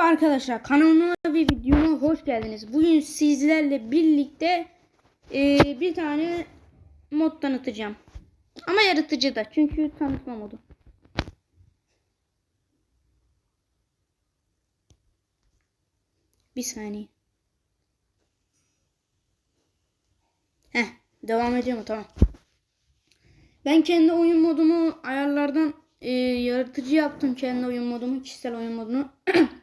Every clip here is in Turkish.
Arkadaşlar kanalıma ve videoma hoş geldiniz. Bugün sizlerle birlikte e, bir tane mod tanıtacağım. Ama yaratıcı da çünkü tanıtma modu. Bir saniye. Heh, devam ediyorum tamam. Ben kendi oyun modumu ayarlardan e, yaratıcı yaptım kendi oyun modumu, kişisel oyun modunu.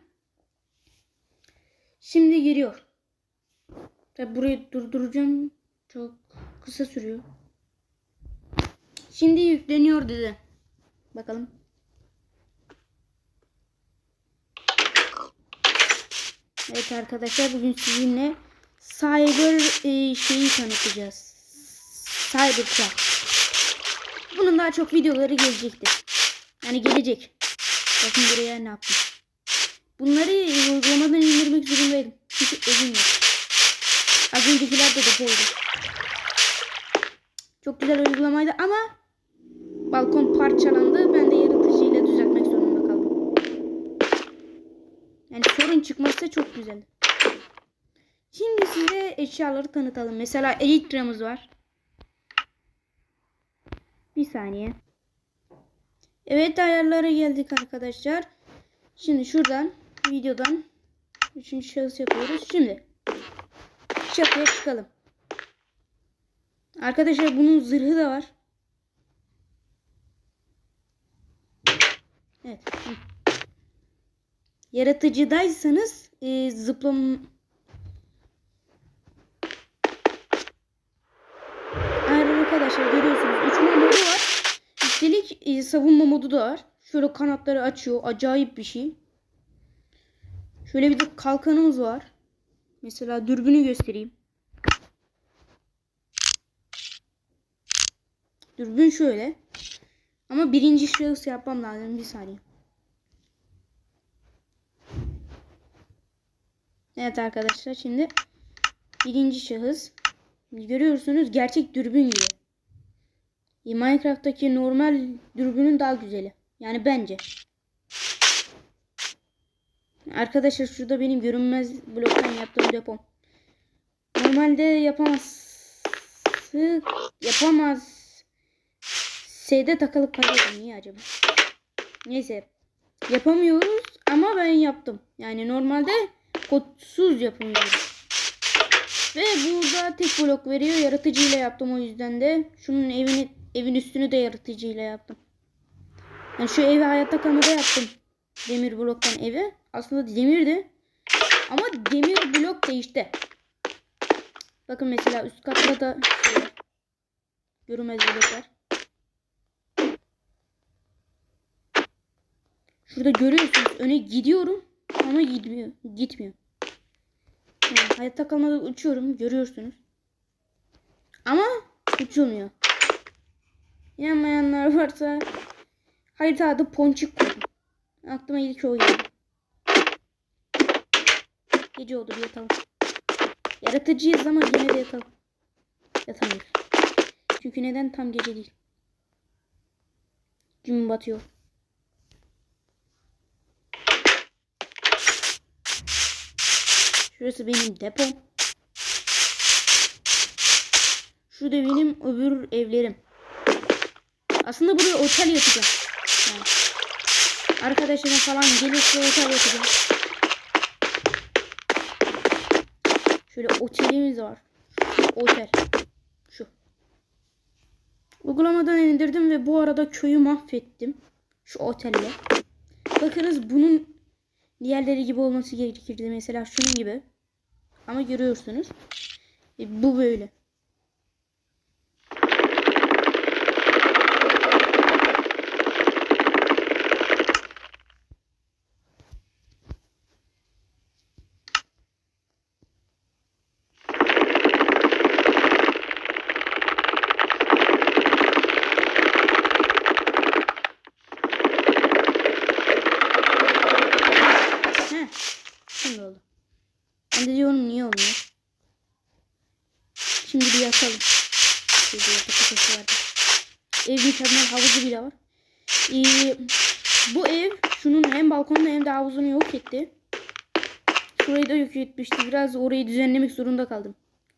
Şimdi giriyor. Tabi burayı durduracağım. Çok kısa sürüyor. Şimdi yükleniyor dedi. Bakalım. Evet arkadaşlar bugün sizinle Cyber e, şeyi tanıtacağız. Cybertruck. Bunun daha çok videoları gelecektir. Yani gelecek. Bakın buraya ne yaptım. Bunları uygulamadan indirmek zorundaydım. Çünkü evim yok. Az öncekiler de depoydu. Çok güzel uygulamaydı ama balkon parçalandı. Ben de yaratıcıyla düzeltmek zorunda kaldım. Yani sorun çıkmazsa çok güzel. Şimdi size eşyaları tanıtalım. Mesela elitramız var. Bir saniye. Evet ayarlara geldik arkadaşlar. Şimdi şuradan videodan üçüncü şahıs yapıyoruz. Şimdi çatıya çıkalım. Arkadaşlar bunun zırhı da var. Evet. Yaratıcıdaysanız e, zıplam Arkadaşlar görüyorsunuz 3 modu var. Üstelik e, savunma modu da var. Şöyle kanatları açıyor. Acayip bir şey. Şöyle bir de kalkanımız var. Mesela dürbünü göstereyim. Dürbün şöyle. Ama birinci şahıs yapmam lazım. Bir saniye. Evet arkadaşlar şimdi birinci şahıs. Görüyorsunuz gerçek dürbün gibi. Minecraft'taki normal dürbünün daha güzeli. Yani bence. Arkadaşlar şurada benim görünmez bloktan yaptığım depom. Normalde yapamaz. Yapamaz. S'de takılıp kalıyorum. Niye acaba? Neyse. Yapamıyoruz ama ben yaptım. Yani normalde kodsuz yapamıyorum. Ve burada tek blok veriyor. Yaratıcıyla yaptım o yüzden de. Şunun evini evin üstünü de yaratıcıyla yaptım. Yani şu evi hayatta kalmada yaptım. Demir bloktan evi. Aslında demirdi. Ama demir blok değişti. Bakın mesela üst katta da. Görünmez bloklar. Şurada görüyorsunuz öne gidiyorum ama gitmiyor. Gitmiyor. Yani hayatta kalmada uçuyorum görüyorsunuz. Ama uçulmuyor. İnanmayanlar varsa haritada ponçik koydum. Aklıma ilk o geldi. Gece oldu bir yatalım. Yaratıcıyız ama yine de yatalım. Yatamıyoruz. Çünkü neden tam gece değil. Gün batıyor. Şurası benim depom. Şurada benim öbür evlerim. Aslında buraya otel yapacağım. Yani. Arkadaşlarım falan gelirse otel yapacağım. Şöyle otelimiz var. Otel. Şu. Uygulamadan indirdim ve bu arada köyü mahvettim. Şu otelle. Bakınız bunun diğerleri gibi olması gerekirdi. Mesela şunun gibi. Ama görüyorsunuz. E, bu böyle. Heh. Şimdi oldu. Ben de diyorum niye olmuyor. Şimdi bir yatalım. Şurada yatak odası vardı. Evin içerisinde havuzu bile var. Ee, bu ev şunun hem balkonunu hem de havuzunu yok etti. Şurayı da yok etmişti. Biraz orayı düzenlemek zorunda kaldım.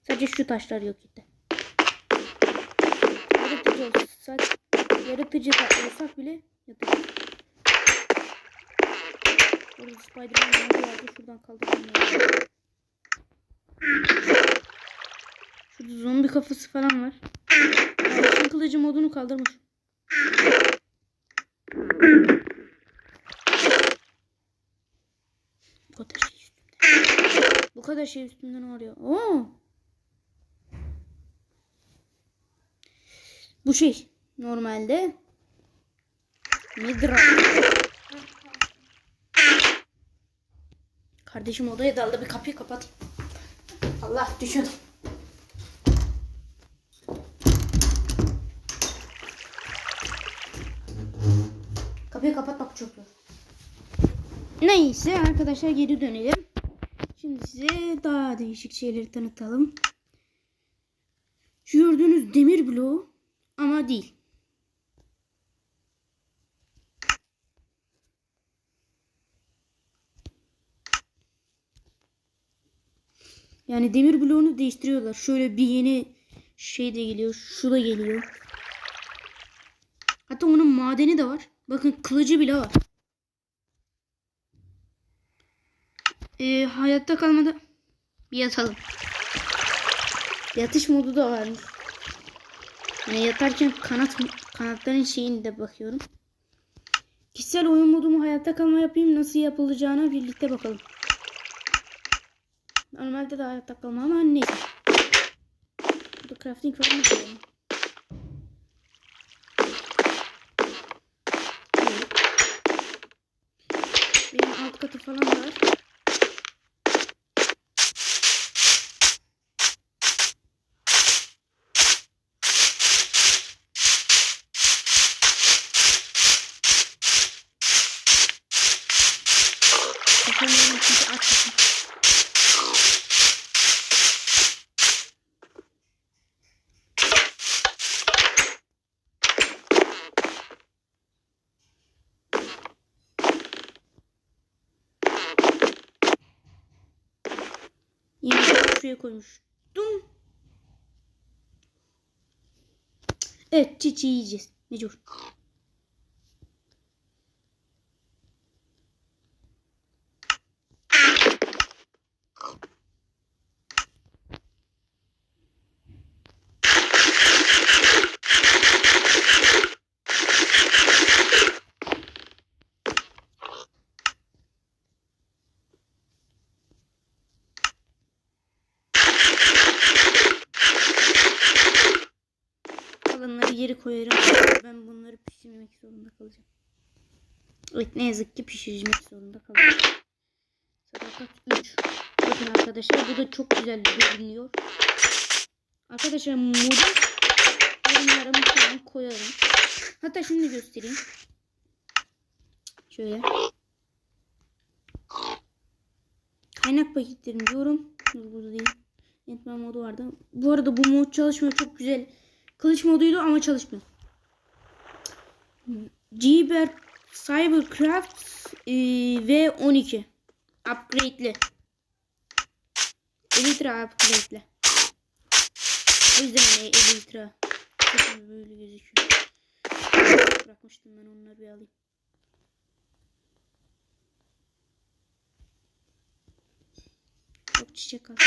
Sadece şu taşlar yok etti. Yaratıcı olsak, yaratıcı olsak bile yapacağız. Orada Spiderman vardı. Şuradan kaldırmam lazım. Şurada zombi kafası falan var. Altın kılıcı modunu kaldırmış. Bu. Bu kadar şey üstümden ya. Oo. Bu şey normalde Midra. Kardeşim odaya daldı bir kapıyı kapat. Allah düşün. Kapıyı kapatmak çok zor. Neyse arkadaşlar geri dönelim. Şimdi size daha değişik şeyleri tanıtalım. Şu gördüğünüz demir bloğu ama değil. Yani demir bloğunu değiştiriyorlar. Şöyle bir yeni şey de geliyor. Şu da geliyor. Hatta onun madeni de var. Bakın kılıcı bile var. Ee, hayatta kalmada bir yatalım. Yatış modu da varmış. Yani yatarken kanat kanatların şeyini de bakıyorum. Kişisel oyun modumu hayatta kalma yapayım nasıl yapılacağına birlikte bakalım. Normalde de hayatta kalma ama neyse. Burada crafting falan mı. Benim alt katı falan var. Efendim çünkü aç mısın? Yine şuraya koymuştum. Evet çiçeği yiyeceğiz. Mecbur. Kalanları geri koyarım. Ben bunları pişirmek zorunda kalacağım. Evet ne yazık ki pişirmek zorunda kalacağım. Sadakat 3. Bakın arkadaşlar bu da çok güzel görünüyor. Arkadaşlar modu yorumlara mutlaka koyarım. Hatta şimdi göstereyim. Şöyle. Kaynak paketlerim diyorum. Burada değil. Yetme modu vardı. Bu arada bu mod çalışmıyor. Çok güzel. Kılıç moduydu ama çalışmıyor. Cyber Cybercraft e, V12 upgrade'li. Elytra upgrade'li. O yüzden hani Elytra böyle gözüküyor. Bırakmıştım ben onları bir alayım. Çok çiçek kaldı.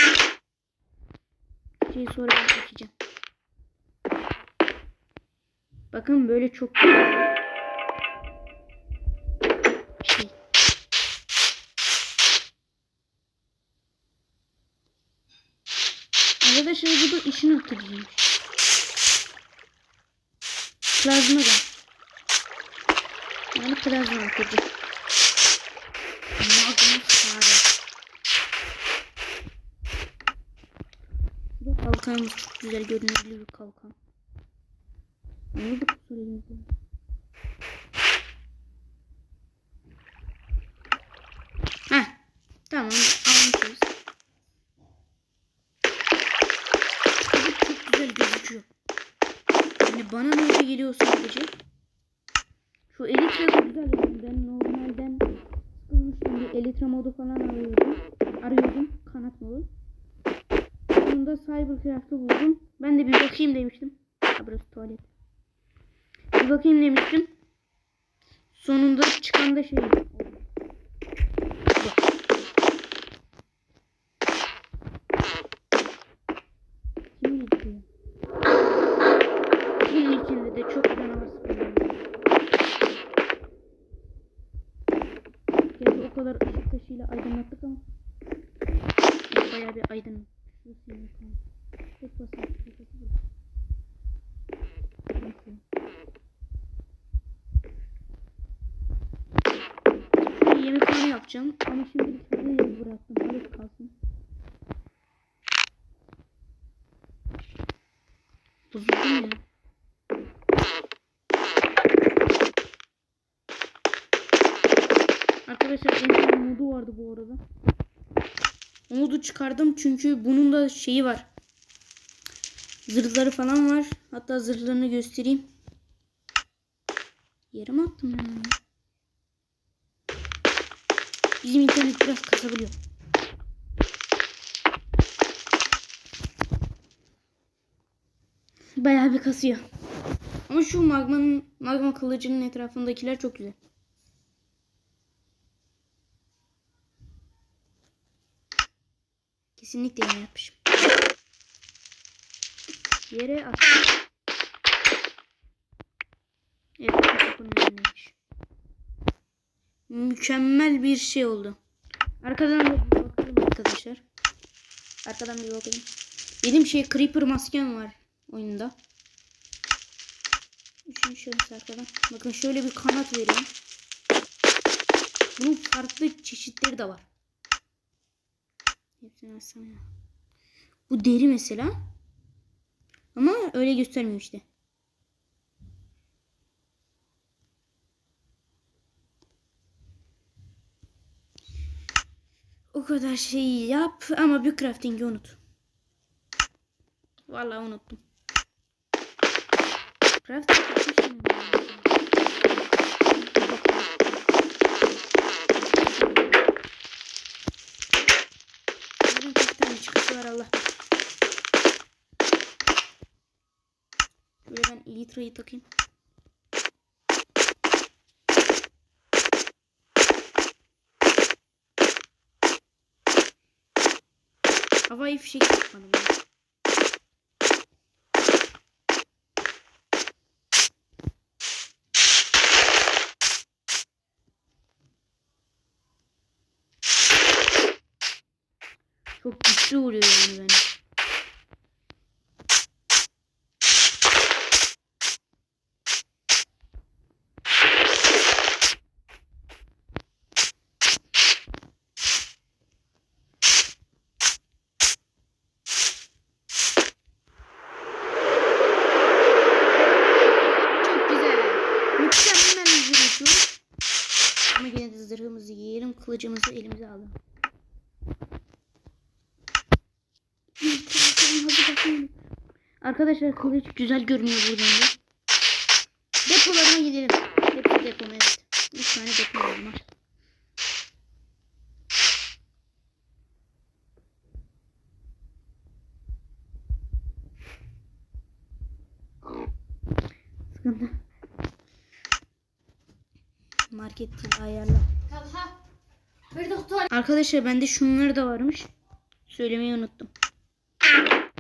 Çiçeği sonra çekeceğim. Bakın böyle çok şey. Bu da işin atıcıymış. Plazma da. Yani plazma atıcı. Magma fare. Bu kalkanımız çok güzel görünümlü bir kalkan. Ne oldu kusur elimizde? Heh. Tamam almışız. Çocuk çok güzel gözüküyor. Yani bana ne geliyor sadece. Şu Elytra da güzel ben normalden sıkılmıştım bir Elytra modu falan arıyordum. arıyordum. Kanat modu. Sonunda Cybercraft'ı buldum. Ben de bir bakayım demiştim. Ha burası tuvalet. Bir bakayım demiştim. Sonunda çıkan da şey. oldu. Kim gidiyor? Bunun içinde de çok canavar sıkıntı. Gerçi o kadar ışık taşıyla aydınlattık ama. Bayağı bir aydın. Şurası yemek hanesi. Tek basit. tek basit. Neyse. Şuraya yemekhane yapacağım ama şimdi bir yeri bıraktım. Halit kalsın. Bozuldum ya. Arkadaşlar en modu vardı bu arada. O modu çıkardım çünkü bunun da şeyi var. Zırhları falan var. Hatta zırhlarını göstereyim. Yere attım ya? Bizim internet biraz kasabiliyor. Bayağı bir kasıyor. Ama şu magmanın magma kılıcının etrafındakiler çok güzel. Kesinlikle yeni yapmışım. Yere at. Evet. Mükemmel bir şey oldu. Arkadan da bir bakalım arkadaşlar. Arkadan bir bakalım. Benim şey Creeper maskem var oyunda. Üçüncü şahıs arkadan. Bakın şöyle bir kanat vereyim. Bunun farklı çeşitleri de var. Hepsini açsam ya. Bu deri mesela. Ama öyle göstermiyor işte. O kadar şeyi yap ama bir crafting'i unut. Vallahi unuttum. Crafting yapmışım. Dur bakalım. Bunların kaç tane çıkışı var Allah. Ben Elytra'yı takayım. Havai fişek yapmadım. ben. Çok güçlü vuruyor yani beni. Çok güzel. Mükemmel bir vuruş. Ama yine de zırhımızı giyelim. Kılıcımızı elimize alalım. Bir tane hadi bakalım. Arkadaşlar kılıç güzel görünüyor buradan da. Depolarına gidelim. Depo depo evet. Bir tane depo var. Sıkıntı. Market ayarla. Arkadaşlar bende şunları da varmış. Söylemeyi unuttum.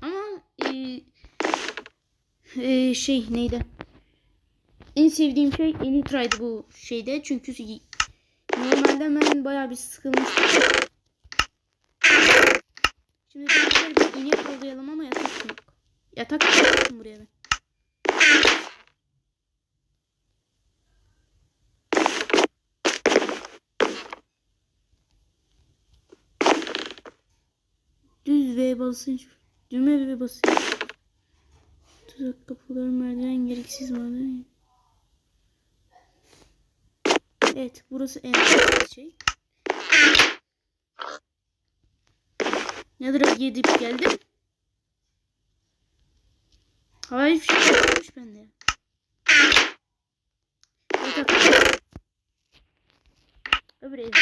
Ama e, e, şey neydi? En sevdiğim şey Elytra'ydı bu şeyde. Çünkü normalde ben bayağı bir sıkılmıştım. Şimdi bir bir inek avlayalım ama yatak yok. Yatak yaptım buraya ben. Düz V basınç. Düğme V basınç. Tuzak kapıları merdiven gereksiz merdiven. Evet burası en önemli şey. Nether'a gidip geldim. Havai fişek yapmış bende. Öbür evde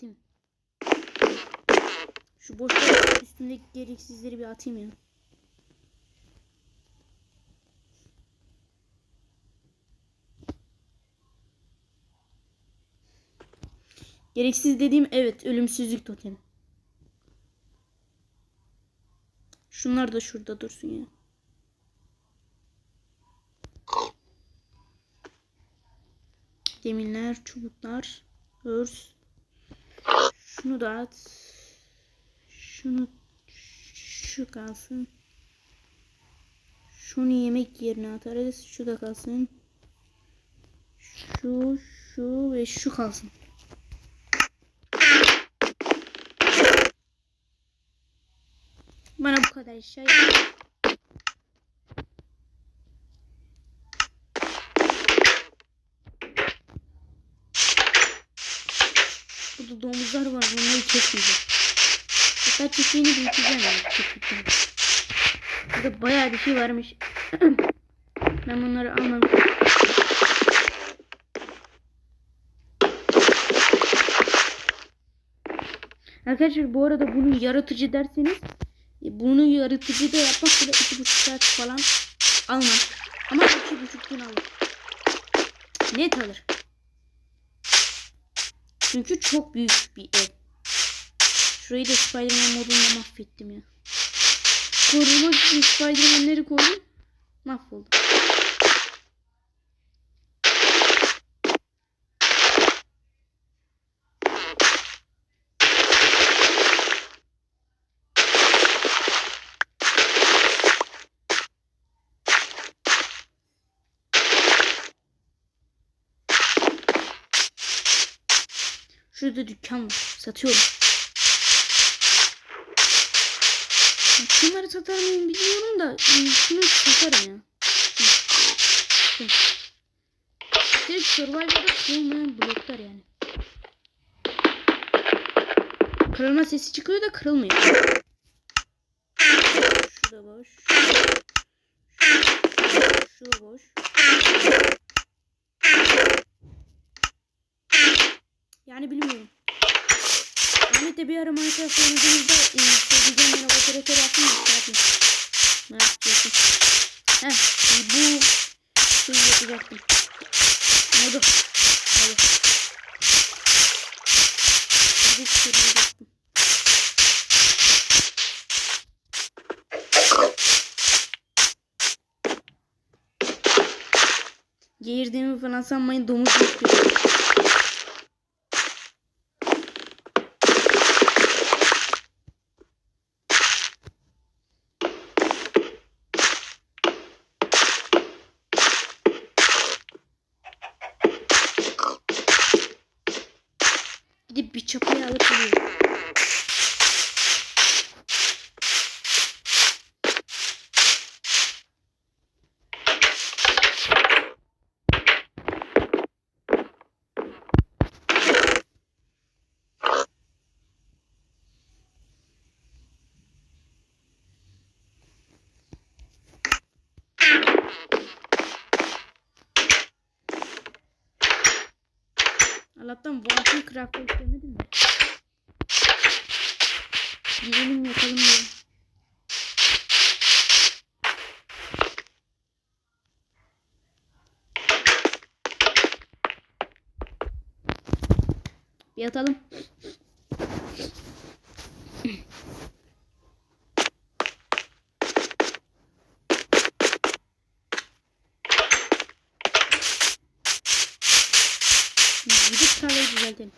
değil mi? Şu boşluk üstündeki gereksizleri bir atayım ya. Gereksiz dediğim evet ölümsüzlük totemi. Şunlar da şurada dursun ya. Demirler, çubuklar, örs. Şunu da at. Şunu şu kalsın. Şunu yemek yerine atarız. Şu da kalsın. Şu, şu ve şu kalsın. Bana bu kadar yeter. Burada domuzlar var. Bunları kesmeyeceğim. Hatta çiftliğini büyüteceğim. Yani. Burada bayağı bir şey varmış. ben bunları almam. Arkadaşlar bu arada bunu yaratıcı derseniz bunu yaratıcı da yapmak bile iki buçuk saat falan almaz. Ama iki buçuk gün alır. Net alır. Çünkü çok büyük bir ev. Şurayı da Spider-Man modunda mahvettim ya. Korumak için Spider-Man'leri koydum. Mahvoldu. Şurada dükkan var. Satıyorum. Şunları satar mıyım bilmiyorum da ıı, şunu satarım ya. Direkt Survivor'da kırılmayan bloklar yani. Kırılma sesi çıkıyor da kırılmıyor. Şu da boş. Şu da boş. Yani bilmiyorum. Ahmet'le bir ara Minecraft oynadığımızda e, söyleyeceğim bana operatör yaptım mı? Yapayım. Merak ediyorsun. Heh, e, bu şeyi yapacaktım. Modu. Modu. Bir söyleyecektim. Geğirdiğimi falan sanmayın domuz yapıyorum. Vampir craft'ı istemedim de. Gidelim yapalım diye. Bir atalım. Gidip tarlayı düzeltelim.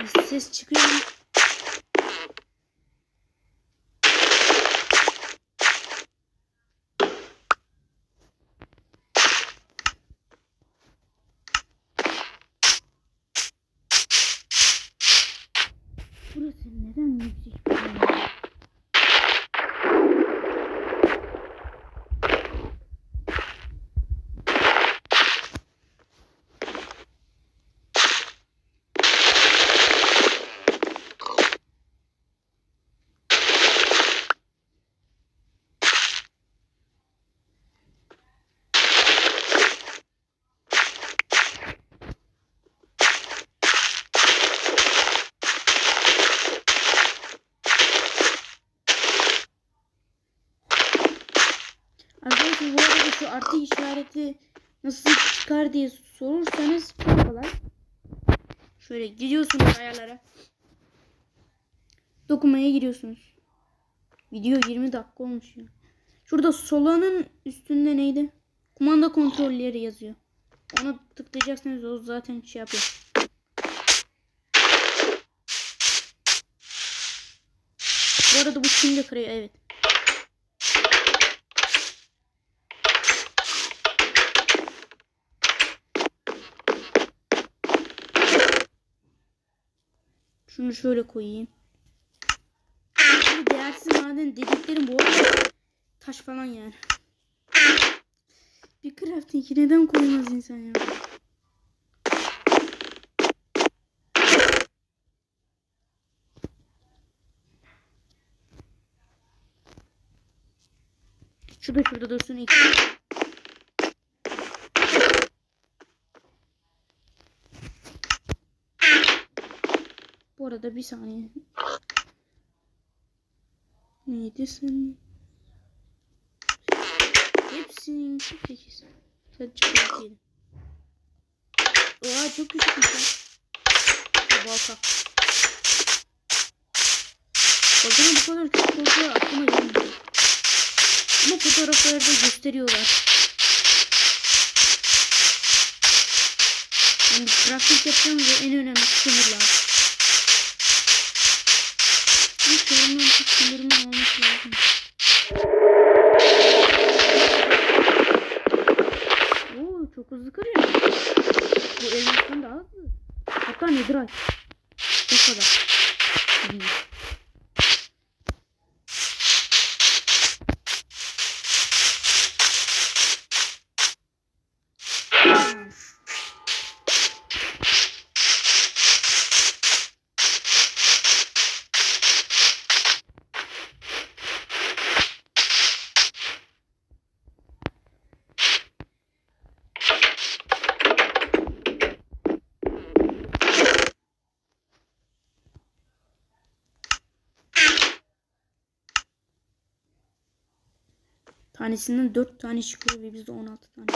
Bir ses çıkıyor? Burası neden yüksek bir yer? Arkadaşlar bu arada şu artı işareti nasıl çıkar diye sorursanız çok kolay. Şöyle gidiyorsunuz ayarlara. Dokunmaya giriyorsunuz. Video 20 dakika olmuş ya. Şurada solanın üstünde neydi? Kumanda kontrolleri yazıyor. Ona tıklayacaksınız o zaten şey yapıyor. Bu arada bu şimdi kırıyor evet. Şunu şöyle koyayım. Bu değersiz maden dediklerim bu arada taş falan yani. Bir crafting neden koymaz insan ya? Şurada şurada dursun iki. Arada bir saniye. Neydi sen? Hepsinin 8. Sadece 47. Oha çok küçükmüş lan. Balka. Balkanın bu kadar küçük olduğu aklıma gelmiyor. Ama fotoğraflarda gösteriyorlar. Yani crafting yapacağım ve en önemli kömür lazım. Bu kömürün bir kömürümün olması lazım. Oo çok hızlı kırıyor. Bu elmastan daha hızlı. Hatta netherite. O kadar. Tanesinden 4 tane çıkıyor ve bizde 16 tane.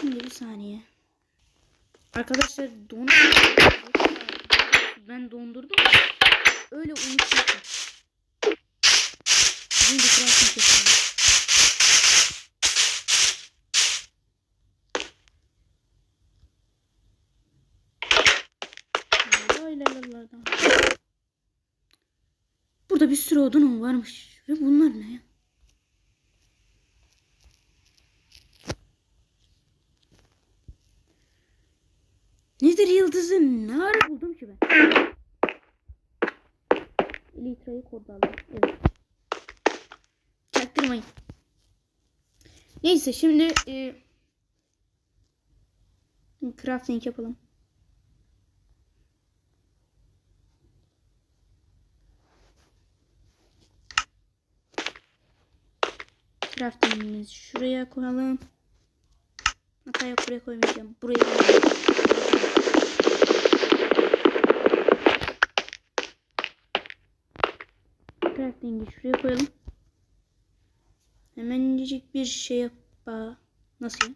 Şimdi bir saniye. Arkadaşlar don ben dondurdum. Öyle unutmuşum. Şimdi la la. Burada bir sürü odunum varmış. Ve bunlar ne ya? Nedir yıldızı? Ne ara buldum ki ben? Elitra'yı kodu aldım. Evet. Çaktırmayın. Neyse şimdi e, crafting yapalım. Crafting'imizi şuraya koyalım. Hatta yok buraya koymayacağım. Buraya koyacağım. Crafting'i şuraya koyalım. Hemencik bir şey yap. Nasıl?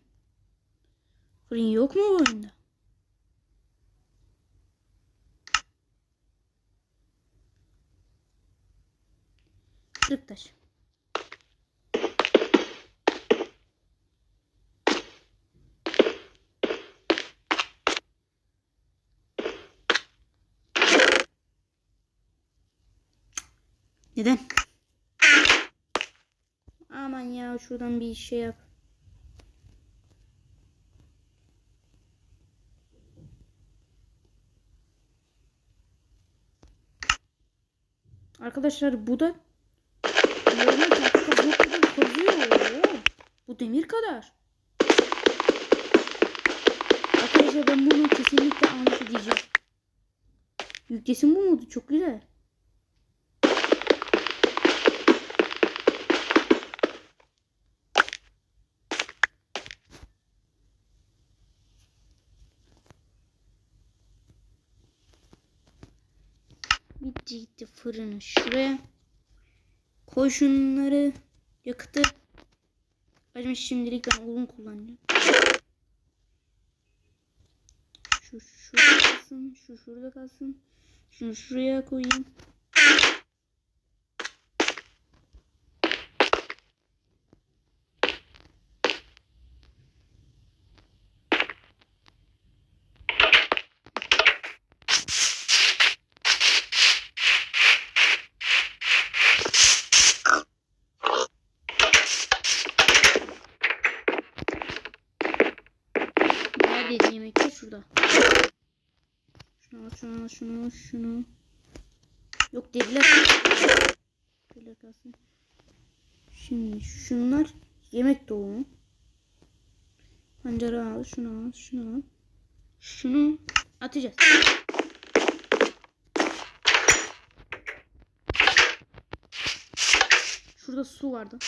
Fırın yok mu bu oyunda? Kırık taş. Neden? Aman ya şuradan bir şey yap. Arkadaşlar bu da. Bu demir kadar. Arkadaşlar ben bunu kesinlikle anlat edeceğim. Yüklesin bu modu çok güzel. Bitti gitti fırını şuraya. Koy şunları yakıtı Hacım şimdilik ben uzun kullanacağım. Şu şurada kalsın. Şu şurada kalsın. Şunu şuraya koyayım. Nerede yemekler şurada. Şunu al, şunu. Yok deriler. Deriler kalsın. Şimdi şunlar yemek dolu. Pancarı al, şunu al, şunu al. Şunu atacağız. Şurada su vardı.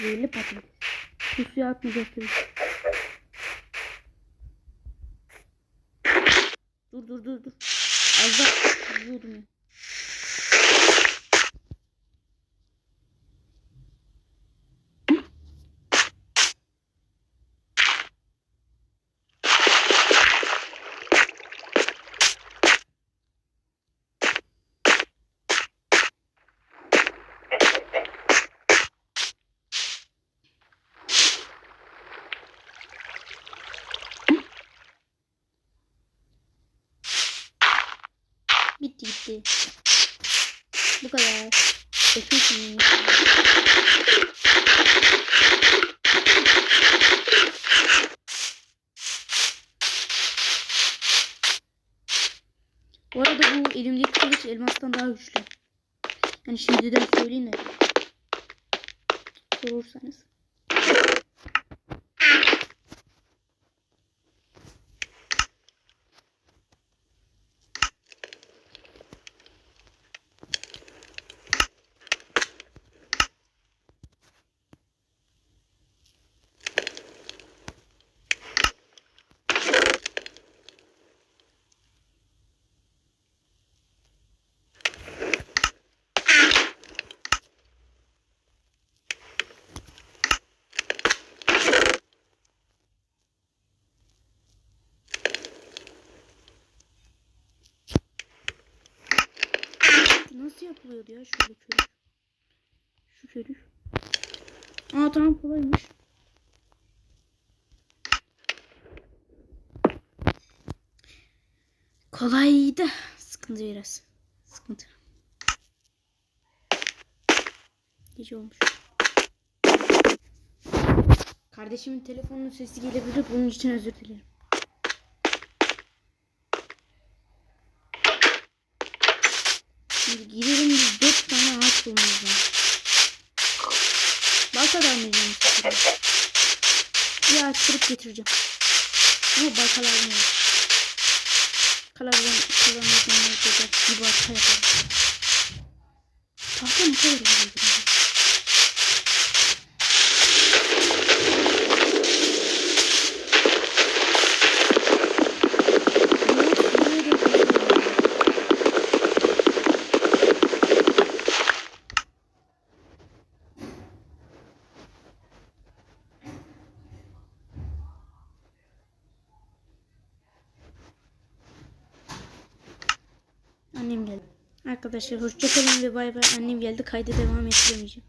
Zehirli patates. Bu suya atmayacağız. Dur dur dur dur. Az daha vuruyordum Bitti gitti. Bu kadar. Bakıyorsun. Bu arada bu elimdeki kılıç elmastan daha güçlü. Yani şimdiden söyleyeyim de. Sorursanız. Nasıl yapılıyordu ya şöyle körük? Şu körük. Aa tamam kolaymış. Kolaydı. Sıkıntı biraz. Sıkıntı. Gece olmuş. Kardeşimin telefonunun sesi gelebilir. Bunun için özür dilerim. Şimdi gidelim biz dört tane ağaç bulmamız lazım. Bu sefer. Bir ağaç getireceğim. Ama yok. Kalavran kullanacağım. Yapacak bir balta yaparım. Tahta mı kadar olur? Annem geldi. Arkadaşlar hoşçakalın ve bay bay. Annem geldi. Kayda devam ettiremeyeceğim.